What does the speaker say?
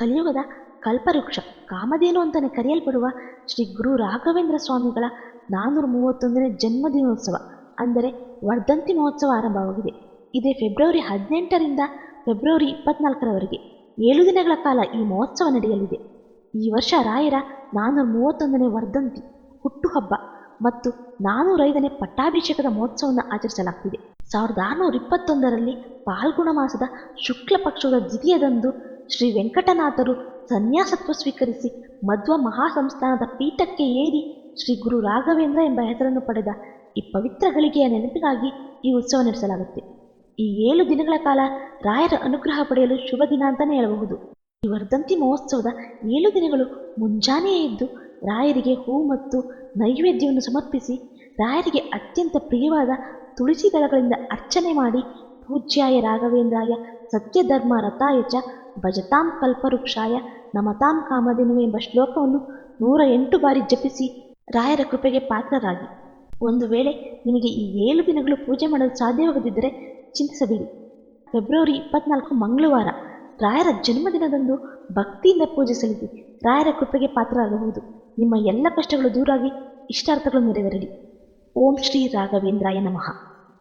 ಕಲಿಯುಗದ ಕಲ್ಪವೃಕ್ಷ. ಕಾಮಧೇನು ಅಂತಲೇ ಕರೆಯಲ್ಪಡುವ ಶ್ರೀ ಗುರು ರಾಘವೇಂದ್ರ ಸ್ವಾಮಿಗಳ ನಾನ್ನೂರ ಮೂವತ್ತೊಂದನೇ ಜನ್ಮದಿನೋತ್ಸವ, ಅಂದರೆ ವರ್ಧಂತಿ ಮಹೋತ್ಸವ ಆರಂಭವಾಗಿದೆ. ಇದೇ ಫೆಬ್ರವರಿ ಹದಿನೆಂಟರಿಂದ ಫೆಬ್ರವರಿ ಇಪ್ಪತ್ನಾಲ್ಕರವರೆಗೆ ಏಳು ದಿನಗಳ ಕಾಲ ಈ ಮಹೋತ್ಸವ ನಡೆಯಲಿದೆ. ಈ ವರ್ಷ ರಾಯರ ನಾನ್ನೂರ ಮೂವತ್ತೊಂದನೇ ವರ್ಧಂತಿ, ಹುಟ್ಟುಹಬ್ಬ ಮತ್ತು ನಾನ್ನೂರೈದನೇ ಪಟ್ಟಾಭಿಷೇಕದ ಮಹೋತ್ಸವವನ್ನು ಆಚರಿಸಲಾಗ್ತಿದೆ. ಸಾವಿರದ ಆರುನೂರ ಇಪ್ಪತ್ತೊಂದರಲ್ಲಿ ಪಾಲ್ಗುಣ ಮಾಸದ ಶುಕ್ಲ ಪಕ್ಷದ ದ್ವಿತೀಯದಂದು ಶ್ರೀ ವೆಂಕಟನಾಥರು ಸನ್ಯಾಸತ್ವ ಸ್ವೀಕರಿಸಿ ಮಧ್ವ ಮಹಾಸಂಸ್ಥಾನದ ಪೀಠಕ್ಕೆ ಏರಿ ಶ್ರೀ ಗುರು ರಾಘವೇಂದ್ರ ಎಂಬ ಹೆಸರನ್ನು ಪಡೆದ ಈ ಪವಿತ್ರ ಗಳಿಗೆಯ ನೆನಪಿಗಾಗಿ ಈ ಉತ್ಸವ ನಡೆಸಲಾಗುತ್ತೆ. ಈ ಏಳು ದಿನಗಳ ಕಾಲ ರಾಯರ ಅನುಗ್ರಹ ಪಡೆಯಲು ಶುಭ ದಿನ ಅಂತಲೇ ಹೇಳಬಹುದು. ಈ ವರ್ಧಂತಿ ಮಹೋತ್ಸವದ ಏಳು ದಿನಗಳು ಮುಂಜಾನೆಯೇ ಇದ್ದು ರಾಯರಿಗೆ ಹೂ ಮತ್ತು ನೈವೇದ್ಯವನ್ನು ಸಮರ್ಪಿಸಿ ರಾಯರಿಗೆ ಅತ್ಯಂತ ಪ್ರಿಯವಾದ ತುಳಸಿ ದಳಗಳಿಂದ ಅರ್ಚನೆ ಮಾಡಿ ಪೂಜ್ಯಾಯ ರಾಘವೇಂದ್ರಾಯ, ಸತ್ಯಧರ್ಮ ರಥಾಯ ಚ ಭಜತಾಂ ಕಲ್ಪವೃಕ್ಷಾಯ, ನಮತಾಂ ಕಾಮಧೇನು ಎಂಬ ಶ್ಲೋಕವನ್ನು ನೂರ ಎಂಟು ಬಾರಿ ಜಪಿಸಿ ರಾಯರ ಕೃಪೆಗೆ ಪಾತ್ರರಾಗಿ. ಒಂದು ವೇಳೆ ನಿಮಗೆ ಈ ಏಳು ದಿನಗಳು ಪೂಜೆ ಮಾಡಲು ಸಾಧ್ಯವಾಗದಿದ್ದರೆ ಚಿಂತಿಸಬೇಡಿ. ಫೆಬ್ರವರಿ ಇಪ್ಪತ್ನಾಲ್ಕು ಮಂಗಳವಾರ, ರಾಯರ ಜನ್ಮದಿನದಂದು ಭಕ್ತಿಯಿಂದ ಪೂಜೆ ಸಲ್ಲಿಸಿ ರಾಯರ ಕೃಪೆಗೆ ಪಾತ್ರರಾಗಬಹುದು. ನಿಮ್ಮ ಎಲ್ಲ ಕಷ್ಟಗಳು ದೂರಾಗಿ ಇಷ್ಟಾರ್ಥಗಳು ನೆರವೇರಲಿ. ಓಂ ಶ್ರೀ ರಾಘವೇಂದ್ರಾಯ ನಮಃ.